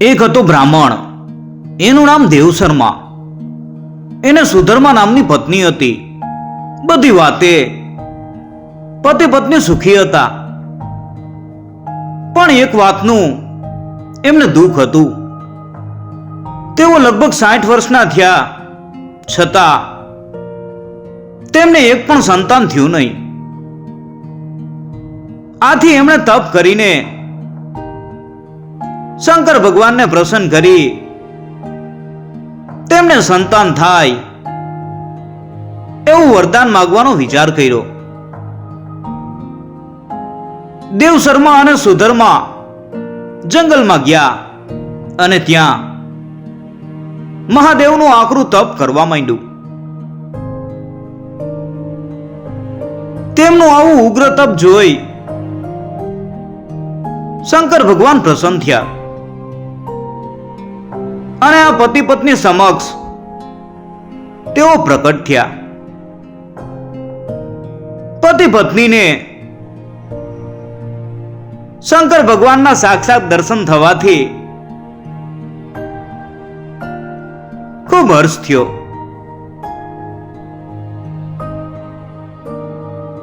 એક હતો બ્રાહ્મણ. એનું નામ દેવ શર્મા એને સુધર્મા નામની પત્ની હતી. બધી વાતે પતિ પત્ની સુખી હતા. પણ એક વાતનું એમને દુઃખ હતું. તેઓ લગભગ સાઠ વર્ષના થયા. છતાં તેમને એક પણ સંતાન થયું નહીં. આથી એમણે તપ કરીને શંકર ભગવાનને પ્રસન્ન કરી. તેમને સંતાન થાય. એવું વરદાન માગવાનો વિચાર કર્યો. દેવ શર્મા અને સુધર્મા જંગલમાં ગયા અને ત્યાં મહાદેવનું આકરું તપ કરવા માંડ્યું. તેમનું આવું ઉગ્ર તપ જોઈ શંકર ભગવાન પ્રસન્ન થયા. અને આ પતિ પત્ની સમક્ષ તેઓ પ્રકટ થયા. પતિ પત્નીને શંકર ભગવાનના સાક્ષાત દર્શન થવાથી ખૂબ હર્ષ થયો.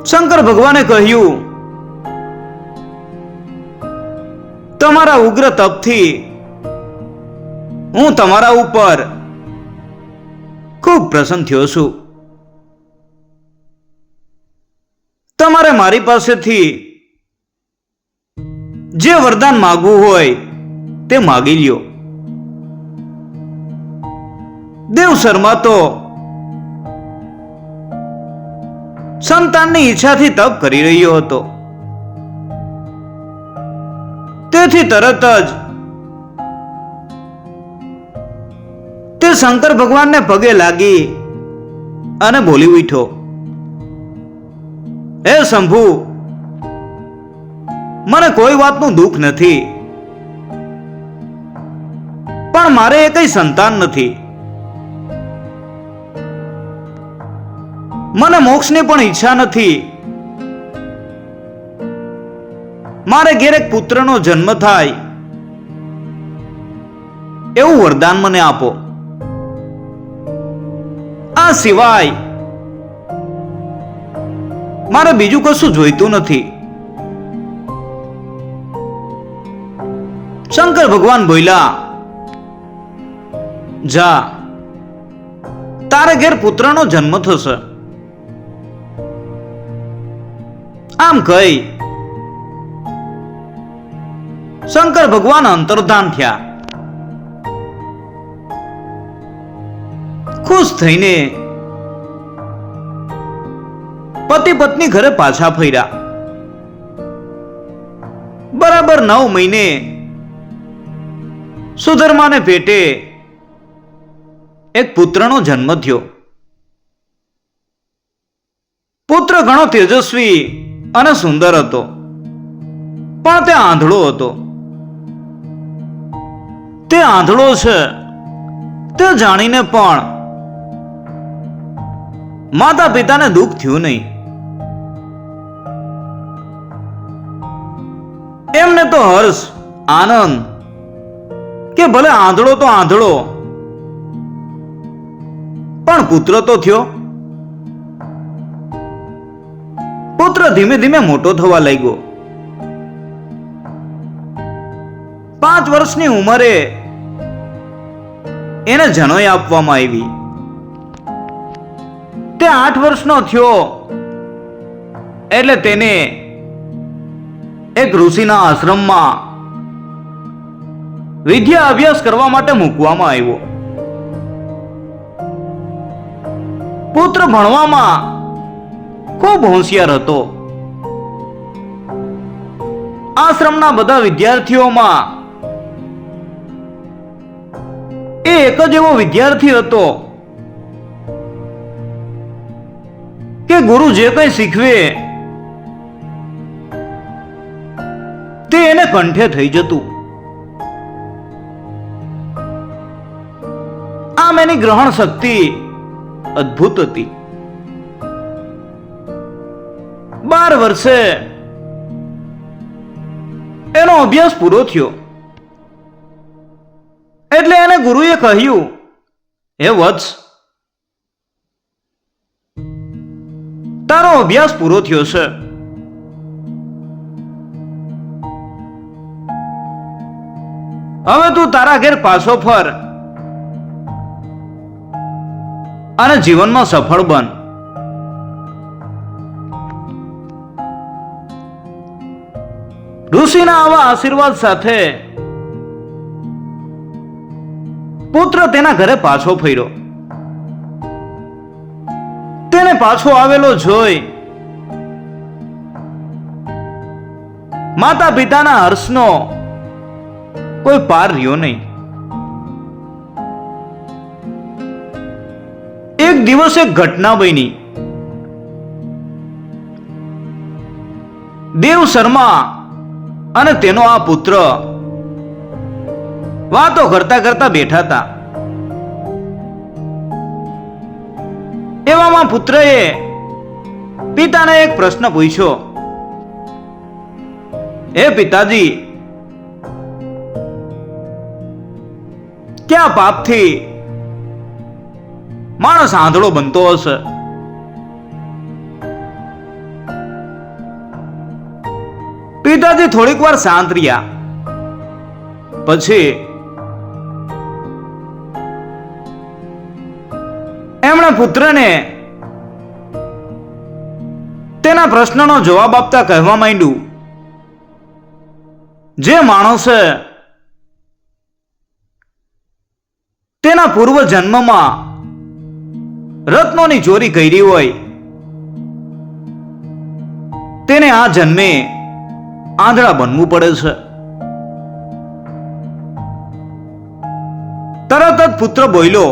શંકર ભગવાને કહ્યું, તમારા ઉગ્ર તપથી હું તમારા ઉપર ખૂબ પ્રસન્ન થયો છું. તમારે મારી પાસેથી જે વરદાન માગવું હોય તે માગી લ્યો. દેવ શર્મા તો સંતાનની ઈચ્છાથી તપ કરી રહ્યો હતો. તેથી તરત જ તે શંકર ભગવાનને પગે લાગી અને બોલી ઉઠ્યો, હે શંભુ, મને કોઈ વાતનું દુઃખ નથી, પણ મારે એ કઈ સંતાન નથી. મને મોક્ષની પણ ઈચ્છા નથી. મારે ઘેર એક પુત્રનો જન્મ થાય. એવું વરદાન મને આપો. આ સિવાય મારે બીજું કશું જોઈતું નથી. શંકર ભગવાન બોલ્યા, જા, તારે ઘેર પુત્રનો જન્મ થશે. આમ કહી શંકર ભગવાન અંતર્ધાન થયા. ખુશ થઈને પતિ પત્ની ઘરે પાછા ફર્યા. બરાબર નવ મહિને સુધર્માને પેટે એક પુત્રનો જન્મ થયો. પુત્ર ઘણો તેજસ્વી અને સુંદર હતો, પણ તે આંધળો હતો. તે આંધળો છે, તે જાણીને પણ માતા પિતાને દુઃખ થયું નહીં. એમને તો હર્ષ, આનંદ. કે ભલે આંધળો તો આંધળો. પણ પુત્ર તો થયો. પુત્ર ધીમે ધીમે મોટો થવા લાગ્યો. પાંચ વર્ષની ઉંમરે એને જનોઈ આપવામાં આવી. તે આઠ વર્ષનો થયો. એટલે તેને એક ઋષિના આશ્રમમાં વિદ્યા અભ્યાસ કરવા માટે મૂકવામાં આવ્યો. પુત્ર ભણવામાં ખૂબ હોશિયાર હતો. આશ્રમના બધા વિદ્યાર્થીઓમાં એ એક જ એવો વિદ્યાર્થી હતો કે ગુરુ જે કંઈ શીખવે એને કંઠે થઈ જતું. આમ એની ગ્રહણ શક્તિ અદ્ભુત હતી. બાર વર્ષે એનો અભ્યાસ પૂરો થયો. એટલે એને ગુરુએ કહ્યું, હે વત્સ, તારો અભ્યાસ પૂરો થયો છે. હવે તું તારા ઘેર પાછો ફર અને જીવનમાં સફળ બન. ઋષિના આવા આશીર્વાદ સાથે પુત્ર તેના ઘરે પાછો ફર્યો. તેને પાછો આવેલો જોઈ માતા પિતાના હર્ષનો કોઈ પાર રહ્યો નહીં. એક દિવસ એક ઘટના બની. દેવ શર્મા અને તેનો આ પુત્ર વાતો કરતા કરતા બેઠા હતા. એવામાં પુત્રએ પિતાને એક પ્રશ્ન પૂછ્યો. હે પિતાજી ક્યાં પાપથી માણસ આંધળો બનતો હશે? પિતાજી થોડીક વાર શાંત રહ્યા. પછી એમણે પુત્રને તેના પ્રશ્નનો જવાબ આપતા કહેવા માંડ્યું, જે માણસે તેના પૂર્વ જન્મમાં રત્નોની ચોરી કરી હોય, તેને આ જન્મે આંધળા બનવું પડે છે. તરત જ પુત્ર બોલ્યો,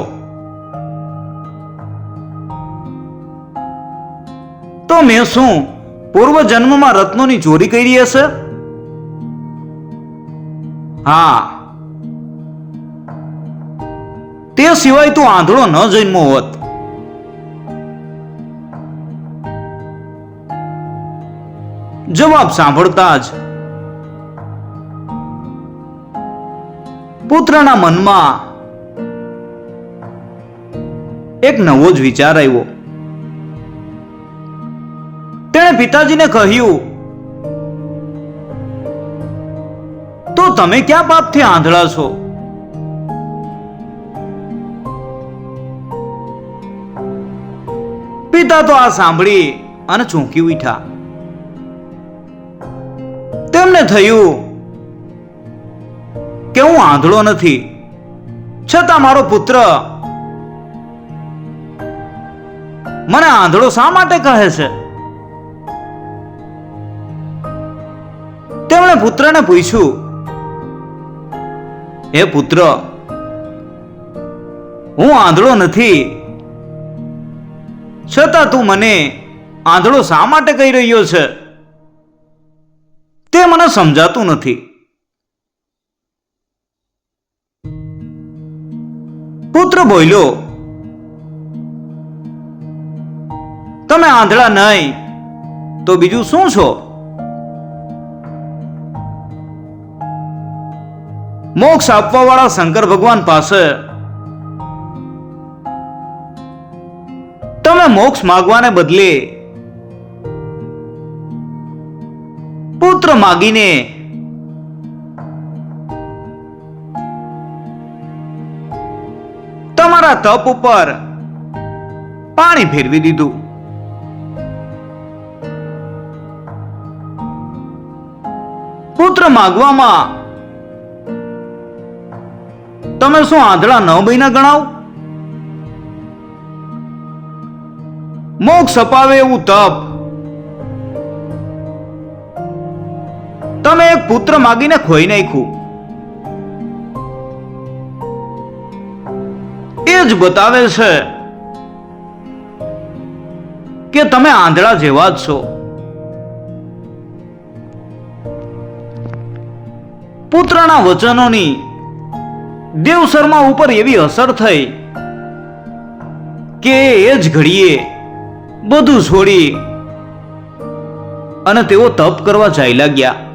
તો મેં શું પૂર્વ જન્મમાં રત્નોની ચોરી કરી હશે? હા તે સિવાય તું આંધળો ન જન્મો હોત. જવાબ સાંભળતા જ પુત્રના મનમાં એક નવો જ વિચાર આવ્યો. તેણે પિતાજીને કહ્યું, તો તમે ક્યાં પાપથી આંધળા છો? પિતા તો આ સાંભળી અને ચોંકી ઉઠ્યા. તેમને થયું કે હું આંધળો નથી, છતાં મારો પુત્ર મને આંધળો શા માટે કહે છે? તેમણે પુત્રને પૂછ્યું, હે પુત્ર, હું આંધળો નથી છતાં તું મને આંધળો શા માટે કહી રહ્યો છે? તે મને સમજાતું નથી. પુત્ર બોલ્યો, તમે આંધળા નહીં, તો બીજું શું છો? મોક્ષ આપવા વાળા શંકર ભગવાન પાસે તમે મોક્ષ માગવાને બદલે પુત્ર માગીને તમારા તપ ઉપર પાણી ફેરવી દીધું? પુત્ર માગવામાં તમે શું આંધળા ન બન્યા ગણાવ? મોક્ષ અપાવે એવું તપ. તમે એક પુત્ર માગીને ખોઈ નાખ્યું. એ જ બતાવે છે કે તમે આંધળા જેવા જ છો. પુત્રના વચનોની દેવ શર્મા ઉપર એવી અસર થઈ કે એ જ ઘડીએ બધું છોડી અને તેઓ તપ કરવા ચાલ્યા ગયા